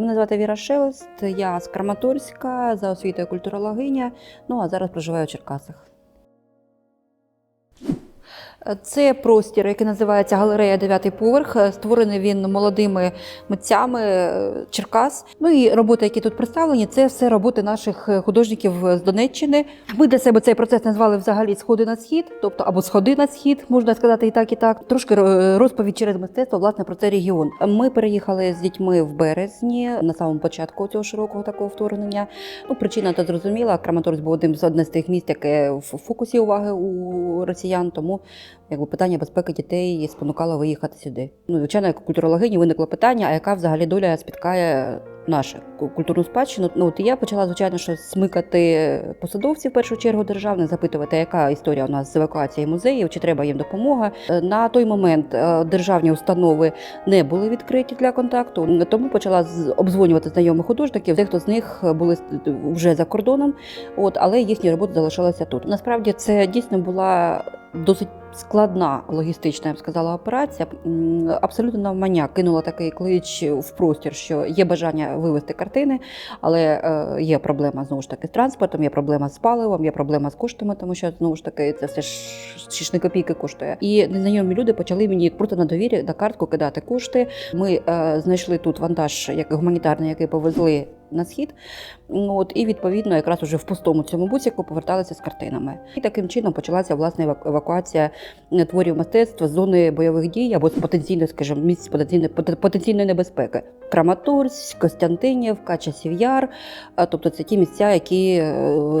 Мене звати Віра Шелест, я з Краматорська за освітою культурологиня, ну а зараз проживаю в Черкасах. Це простір, який називається галерея дев'ятий поверх. Створений він молодими митцями е, Черкас. Ну і роботи, які тут представлені, це все роботи наших художників з Донеччини. Ми для себе цей процес назвали взагалі сходи на схід, тобто або сходи на схід, можна сказати і так, і так. Трошки е, розповідь через мистецтво власне про цей регіон. Ми переїхали з дітьми в березні на самому початку цього широкого такого вторгнення. Ну, причина то зрозуміла. Краматорськ був одним з одне з тих міст, яке в фокусі уваги у росіян. Тому якби питання безпеки дітей спонукало виїхати сюди. Ну, звичайно, як культурологині виникло питання, а яка взагалі доля спіткає нашу культурну спадщину. Ну от я почала, звичайно, що смикати посадовців в першу чергу державних, запитувати, яка історія у нас з евакуацією музеїв, чи треба їм допомога. Е, На той момент е, державні установи не були відкриті для контакту, тому почала обдзвонювати знайомих художників. Дехто з них були вже за кордоном, от але їхні роботи залишалися тут. Насправді це дійсно була досить складна логістична, я б сказала, операція. Абсолютно навмання кинула такий клич в простір, що є бажання вивести картини, але е, є проблема знову ж таки з транспортом, є проблема з паливом, є проблема з коштами, тому що знову ж таки це все ж не копійки коштує. І незнайомі люди почали мені просто на довірі на картку кидати кошти. Ми е, знайшли тут вантаж, як гуманітарний, який повезли на схід. От і відповідно, якраз уже в пустому цьому буціку поверталися з картинами. І таким чином почалася власне еваку- евакуація е, творів мистецтва з зони бойових дій або з потенційної, скажімо, місць потенційної потенційної небезпеки. Краматорськ, Костянтинівка, Часів Яр, е, тобто це ті місця, які е,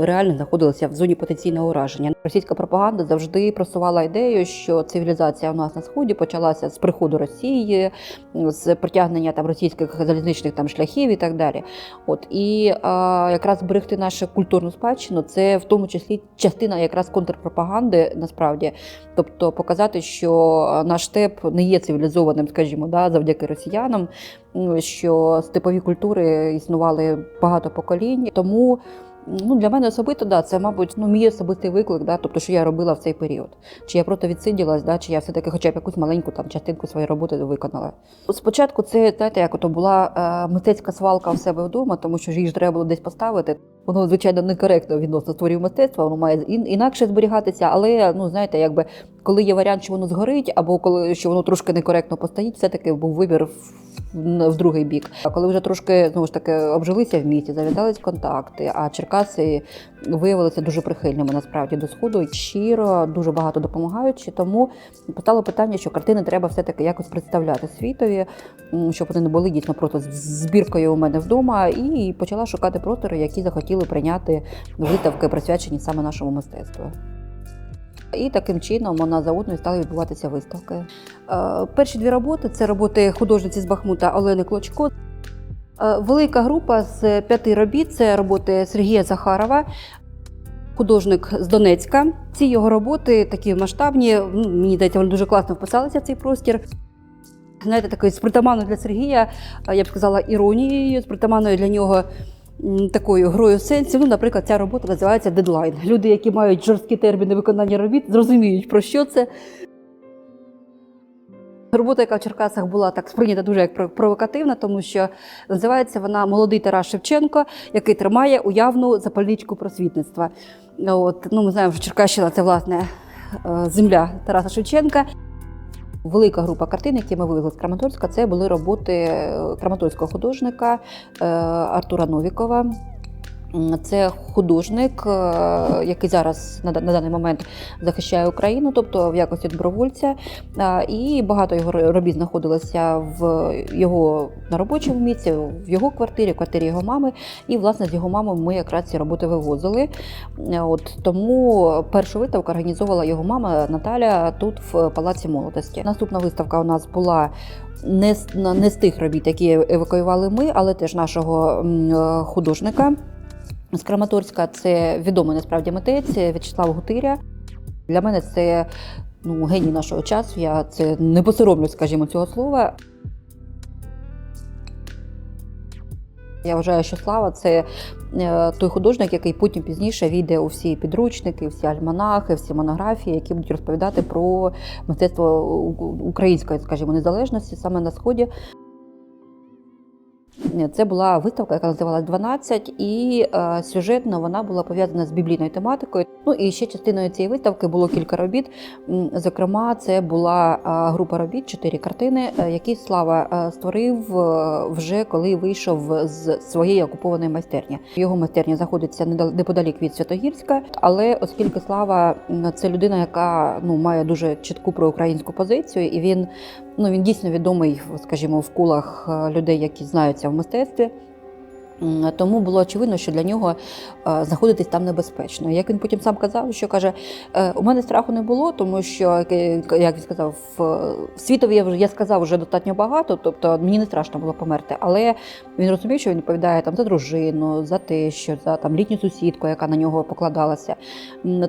реально знаходилися в зоні потенційного ураження. Російська пропаганда завжди просувала ідею, що цивілізація у нас на сході почалася з приходу Росії, з притягнення там російських залізничних там шляхів і так далі. От і а, якраз берегти нашу культурну спадщину, це в тому числі частина якраз контрпропаганди, насправді, тобто показати, що наш степ не є цивілізованим, скажімо, да, завдяки росіянам, що степові культури існували багато поколінь, тому. Ну, для мене особисто, да, це, мабуть, ну, мій особистий виклик, да, тобто, що я робила в цей період. Чи я просто відсиділась, да, чи я все-таки хоча б якусь маленьку там, частинку своєї роботи виконала. Спочатку це, знаєте, як ото була е, мистецька свалка в себе вдома, тому що її ж треба було десь поставити. Воно, звичайно, некоректно відносно творів мистецтва, воно має ін- інакше зберігатися, але, ну, знаєте, якби, коли є варіант, що воно згорить, або коли що воно трошки некоректно постоїть, все-таки був вибір в, в, другий бік. А коли вже трошки знову ж таки обжилися в місті, зав'язались контакти, а Черкаси виявилися дуже прихильними насправді до сходу, щиро, дуже багато допомагаючи. Тому постало питання, що картини треба все-таки якось представляти світові, щоб вони не були дійсно просто збіркою у мене вдома, і почала шукати простори, які захотіли прийняти виставки, присвячені саме нашому мистецтву. І таким чином вона за одною стали відбуватися виставки. Е, перші дві роботи це роботи художниці з Бахмута Олени Клочко. Е, велика група з п'яти робіт це роботи Сергія Захарова. Художник з Донецька. Ці його роботи такі масштабні. ну, Мені здається, вони дуже класно вписалися в цей простір. Знаєте, такою з притаманною для Сергія, е, я б сказала, іронією, з притаманною для нього такою грою сенсів. Ну, наприклад, ця робота називається дедлайн. Люди, які мають жорсткі терміни виконання робіт, зрозуміють, про що це. Робота, яка в Черкасах була так сприйнята дуже як про- провокативна, тому що називається вона Молодий Тарас Шевченко, який тримає уявну запальничку просвітництва. От, ну, ми знаємо, що Черкащина це власне е, земля Тараса Шевченка. Велика група картин, які ми вивезли з Краматорська, це були роботи е, краматорського художника е, Артура Новікова. Це художник, е, який зараз на, даний момент захищає Україну, тобто в якості добровольця. І багато його робіт знаходилося в його на робочому місці, в його квартирі, в квартирі його мами. І, власне, з його мамою ми якраз ці роботи вивозили. Е, От тому першу виставку організовувала його мама Наталя тут в Палаці молодості. Наступна виставка у нас була. Не з, не з тих робіт, які евакуювали ми, але теж нашого е, художника з Краматорська. Це відомий насправді митець В'ячеслав Гутиря. Для мене це ну, геній нашого часу. Я це не посоромлю, скажімо, цього слова. Я вважаю, що слава це е, той художник, який потім пізніше війде у всі підручники, всі альманахи, всі монографії, які будуть розповідати про мистецтво української, скажімо, незалежності саме на сході. Це була виставка, яка називалась «12», і е, сюжетно вона була пов'язана з біблійною тематикою. Ну і ще частиною цієї виставки було кілька робіт. Зокрема, це була е, група робіт, чотири картини, е, які Слава е, створив вже коли вийшов з своєї окупованої майстерні. Його майстерня знаходиться неподалік від Святогірська, але оскільки Слава це людина, яка ну має дуже чітку проукраїнську позицію, і він ну він дійсно відомий, скажімо, в колах е, людей, які знаються в мистецтві. Тому було очевидно, що для нього е, знаходитись там небезпечно. Як він потім сам казав, що каже, «Е, у мене страху не було, тому що як він сказав, в світові я вже я сказав вже достатньо багато, тобто мені не страшно було померти. Але він розумів, що він відповідає там за дружину, за те, що за там літню сусідку, яка на нього покладалася.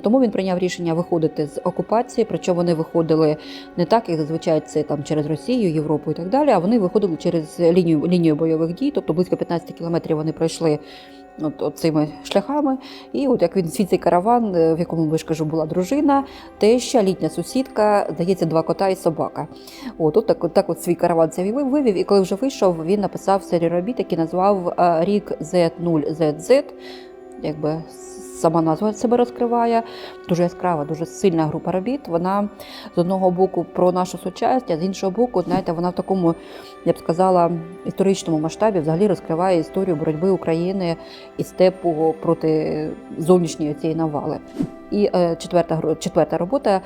Тому він прийняв рішення виходити з окупації. Причому вони виходили не так, як зазвичай це там через Росію, Європу і так далі. А вони виходили через лінію лінію бойових дій, тобто близько 15 кілометрів вони пройшли. От, от цими шляхами, і от як він свій цей караван, е, в якому ви кажу, була дружина, теща, літня сусідка, здається, два кота і собака. От, от так, от, так от свій караван це вивів, вивів, і коли вже вийшов, він написав серію робіт, які назвав е, рік Z0ZZ, якби сама назва себе розкриває. Дуже яскрава, дуже сильна група робіт. Вона з одного боку про нашу сучасність, а з іншого боку, знаєте, вона в такому, я б сказала, історичному масштабі взагалі розкриває історію боротьби України і степу проти зовнішньої цієї навали. І е, четверта четверта робота е,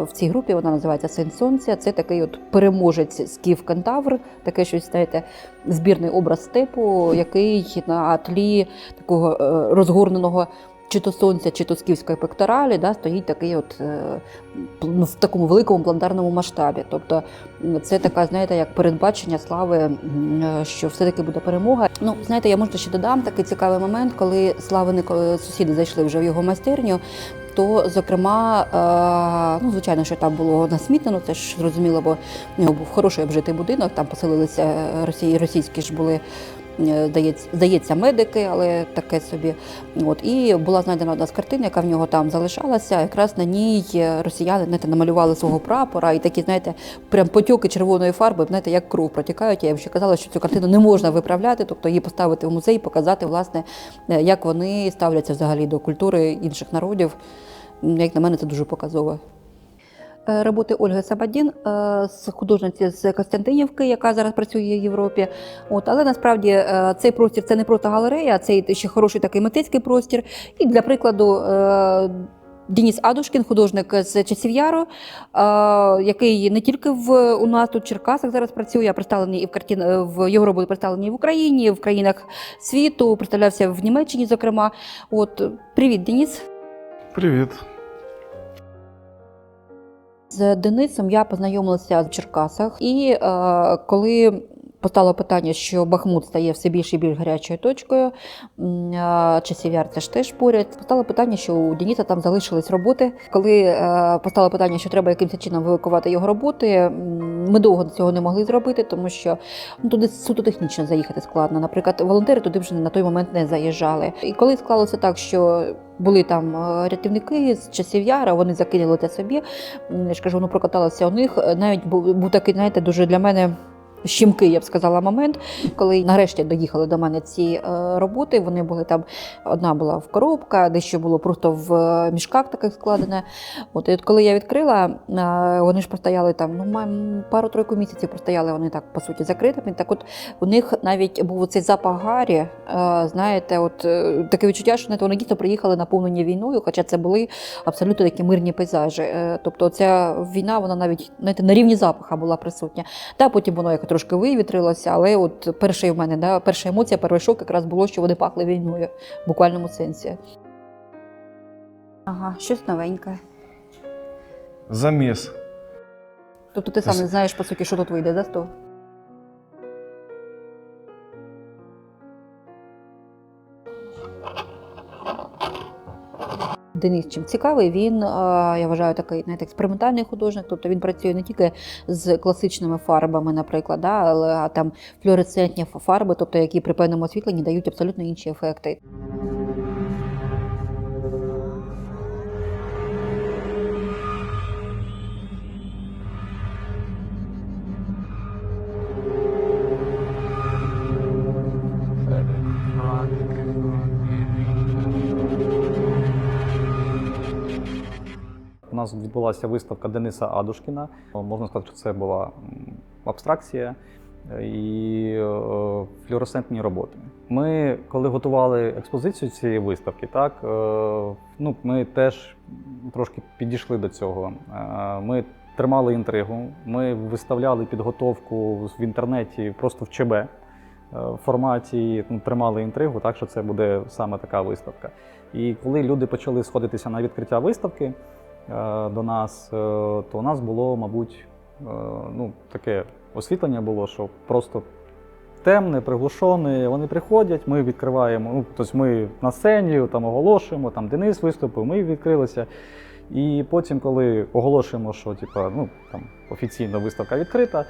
в цій групі вона називається Син Сонця. Це такий от переможець скіф Кентавр, таке щось знаєте, збірний образ степу, який на тлі такого е, розгорненого. Чи то сонця, чи то скіфської пекторалі, да, стоїть такий от е, ну, в такому великому планетарному масштабі. Тобто це така, знаєте, як передбачення слави, е, що все-таки буде перемога. Ну, знаєте, я можна ще додам такий цікавий момент, коли славини сусіди зайшли вже в його майстерню. То, зокрема, е, ну звичайно, що там було насмітнено, це ж зрозуміло, бо в нього був хороший обжитий будинок, там поселилися росії, російські ж були. Е, Здається, здається, медики, але таке собі. От і була знайдена одна з картин, яка в нього там залишалася. Якраз на ній росіяни знаєте, намалювали свого прапора, і такі, знаєте, прям потьоки червоної фарби, знаєте, як кров протікають. Я їм ще казала, що цю картину не можна виправляти, тобто її поставити в музей, показати, власне, е, як вони ставляться взагалі до культури інших народів. Як на мене, це дуже показово. Е, Роботи Ольги Сабадін, е, з художниці з Костянтинівки, яка зараз працює в Європі. От, але насправді е, цей простір це не просто галерея, це ще хороший такий митецький простір. І для прикладу. Дініс Адушкін, художник з часів Яру, який не тільки в у нас тут в Черкасах зараз працює, а представлений і в картин в його роботи представлені в Україні, в країнах світу, представлявся в Німеччині, зокрема. От привіт, Деніс. Привіт. З Денисом я познайомилася в Черкасах, і е, коли постало питання, що Бахмут стає все більш і більш гарячою точкою, е, часів яр це ж теж поряд. Постало питання, що у Дениса там залишились роботи. Коли е, постало питання, що треба якимось чином вивикувати його роботи, ми довго цього не могли зробити, тому що ну, туди суто технічно заїхати складно. Наприклад, волонтери туди вже на той момент не заїжджали. І коли склалося так, що були там е, рятівники з часів яра, вони закинули те собі. Я ж кажу, воно прокаталося у них. Навіть був, був такий, знаєте, дуже для мене. Щімки, я б сказала, момент, коли нарешті доїхали до мене ці е, роботи. Вони були там, одна була в коробка, дещо було просто в е, мішках таких складене. От і от коли я відкрила, е, вони ж простояли там, ну пару-тройку місяців простояли вони так по суті закритими. Так, от у них навіть був цей запах гарі. Знаєте, от таке відчуття, що вони дійсно приїхали наповнені війною, хоча це були абсолютно такі мирні пейзажі. Тобто ця війна, вона навіть знаєте, на рівні запаха була присутня. Та потім воно трошки вивітрилося, але от перший в мене, да, перша емоція, перший шок якраз було, що вони пахли війною в буквальному сенсі. Ага, щось новеньке. Заміс. Тобто ти сам не знаєш, по суті, що тут вийде, да, з того? Денис чим цікавий, він, е, я вважаю, такий навіть експериментальний художник, тобто він працює не тільки з класичними фарбами, наприклад, да, але а там флюоресцентні фарби, тобто які при певному освітленні дають абсолютно інші ефекти. Нас відбулася виставка Дениса Адушкіна. Можна сказати, що це була абстракція і е, флюоресцентні роботи. Ми, коли готували експозицію цієї виставки, так е, ну, ми теж трошки підійшли до цього. Е, Ми тримали інтригу, ми виставляли підготовку в інтернеті просто в ЧБ е, форматі, ну, тримали інтригу, так що це буде саме така виставка. І коли люди почали сходитися на відкриття виставки е, до нас, е, то у нас було, мабуть, е, ну, таке освітлення було, що просто темне, приглушене. Вони приходять, ми відкриваємо. Ну, тобто ми на сцені там оголошуємо, там Денис виступив, ми відкрилися. І потім, коли оголошуємо, що типа, ну, там, офіційно виставка відкрита, е,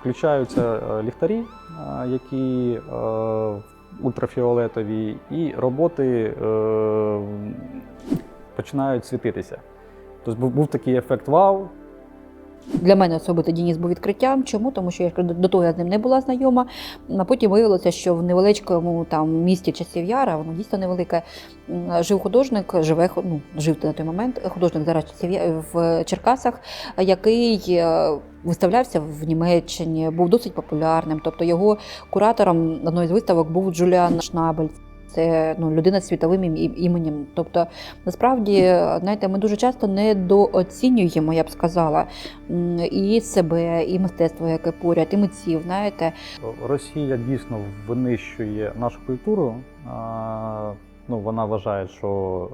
включаються е, ліхтарі, е, які е, ультрафіолетові, і роботи е, починають світитися. Тобто був, такий ефект вау. Для мене особисто Дініс був відкриттям. Чому? Тому що я до того я з ним не була знайома. А потім виявилося, що в невеличкому там місті часів Яра, воно дійсно невелике, жив художник, живе ну, жив на той момент художник зараз в Черкасах, який е, виставлявся в Німеччині, був досить популярним. Тобто його куратором одної з виставок був Джуліан Шнабель. Це ну, людина з світовим ім- іменем. Тобто, насправді, знаєте, ми дуже часто недооцінюємо, я б сказала, і себе, і мистецтво, яке поряд, і митців. Знаєте, Росія дійсно винищує нашу культуру. Ну, вона вважає, що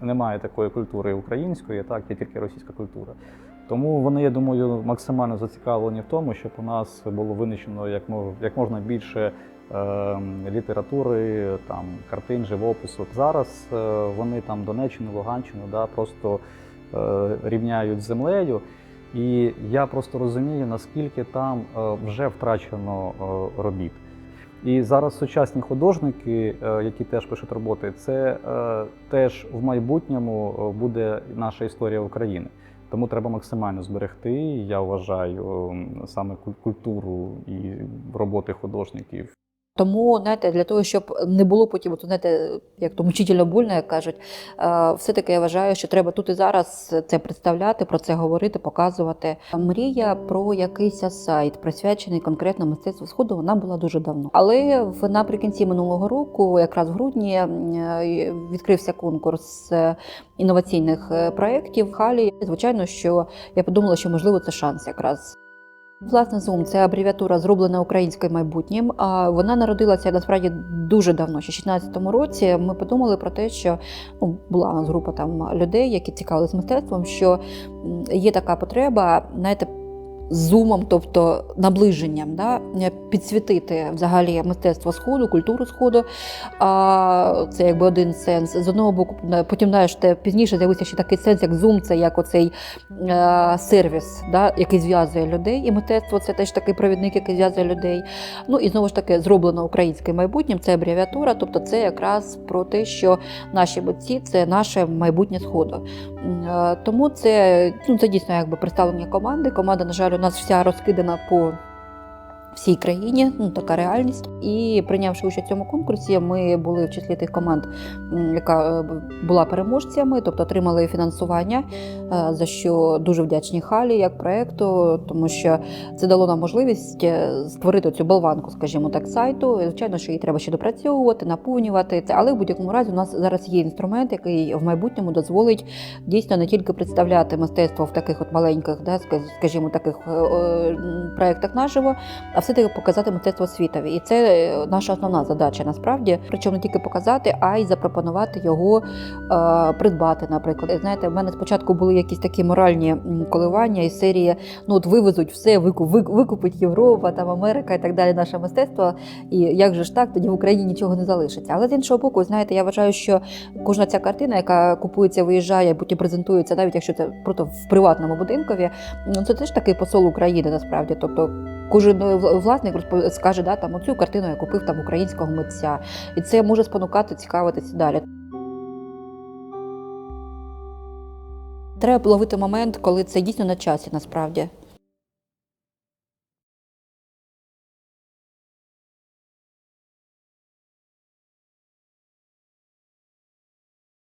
немає такої культури української, так, є тільки російська культура. Тому вони, я думаю, максимально зацікавлені в тому, щоб у нас було винищено як, як можна більше літератури, там, картин, живопису. Зараз е, вони там Донеччину, Луганщину да, просто е, рівняють з землею. І я просто розумію, наскільки там е, вже втрачено робіт. І зараз сучасні художники, які теж пишуть роботи, це теж в майбутньому буде наша історія України. Тому треба максимально зберегти, я вважаю, саме культуру і роботи художників. Тому, знаєте, для того, щоб не було потім, от, знаєте, як то мучительно больно, як кажуть, е, все-таки я вважаю, що треба тут і зараз це представляти, про це говорити, показувати. Мрія про якийсь сайт, присвячений конкретно мистецтву сходу, вона була дуже давно. Але в наприкінці минулого року, якраз в грудні, е, відкрився конкурс е, інноваційних проєктів в Халі. Звичайно, що я подумала, що можливо це шанс якраз. Власне, Zoom – це абревіатура, зроблена українською майбутнім. Вона народилася насправді дуже давно, ще в 16-му році. Ми подумали про те, що ну, була у нас група там людей, які цікавились мистецтвом, що є така потреба, знаєте, зумом, тобто наближенням, да, підсвітити взагалі мистецтво сходу, культуру сходу. А це якби один сенс. З одного боку, потім знаєш, те пізніше з'явився ще такий сенс, як зум, це як оцей е, сервіс, да, який зв'язує людей. І мистецтво це теж такий провідник, який зв'язує людей. Ну і знову ж таки зроблено українським майбутнім. Це абревіатура, тобто це якраз про те, що наші митці це наше майбутнє сходу. Е, Тому це, ну, це дійсно якби представлення команди. Команда, на жаль, нас вся розкидана по всій країні, ну така реальність. І прийнявши участь в цьому конкурсі, ми були в числі тих команд, яка е, була переможцями, тобто отримали фінансування, е, за що дуже вдячні Халі як проекту, тому що це дало нам можливість е, створити цю болванку, скажімо так, сайту. Звичайно, що її треба ще допрацьовувати, наповнювати. Це, але в будь-якому разі у нас зараз є інструмент, який в майбутньому дозволить дійсно не тільки представляти мистецтво в таких от маленьких, да, скажімо, таких проектах наживо, а все-таки показати мистецтво світові. І це е, наша основна задача насправді. Причому не тільки показати, а й запропонувати його е, придбати. Наприклад, І знаєте, в мене спочатку були якісь такі моральні коливання із серії: ну от вивезуть все, викуп, викупить Європа, там Америка і так далі. Наше мистецтво. І як же ж так, тоді в Україні нічого не залишиться. Але з іншого боку, знаєте, я вважаю, що кожна ця картина, яка купується, виїжджає, потім презентується, навіть якщо це просто в приватному будинкові, ну це теж такий посол України насправді. Тобто кожен е, власник скаже, да, там оцю картину я купив там українського митця, і це може спонукати цікавитися далі. Треба ловити момент, коли це дійсно на часі, насправді.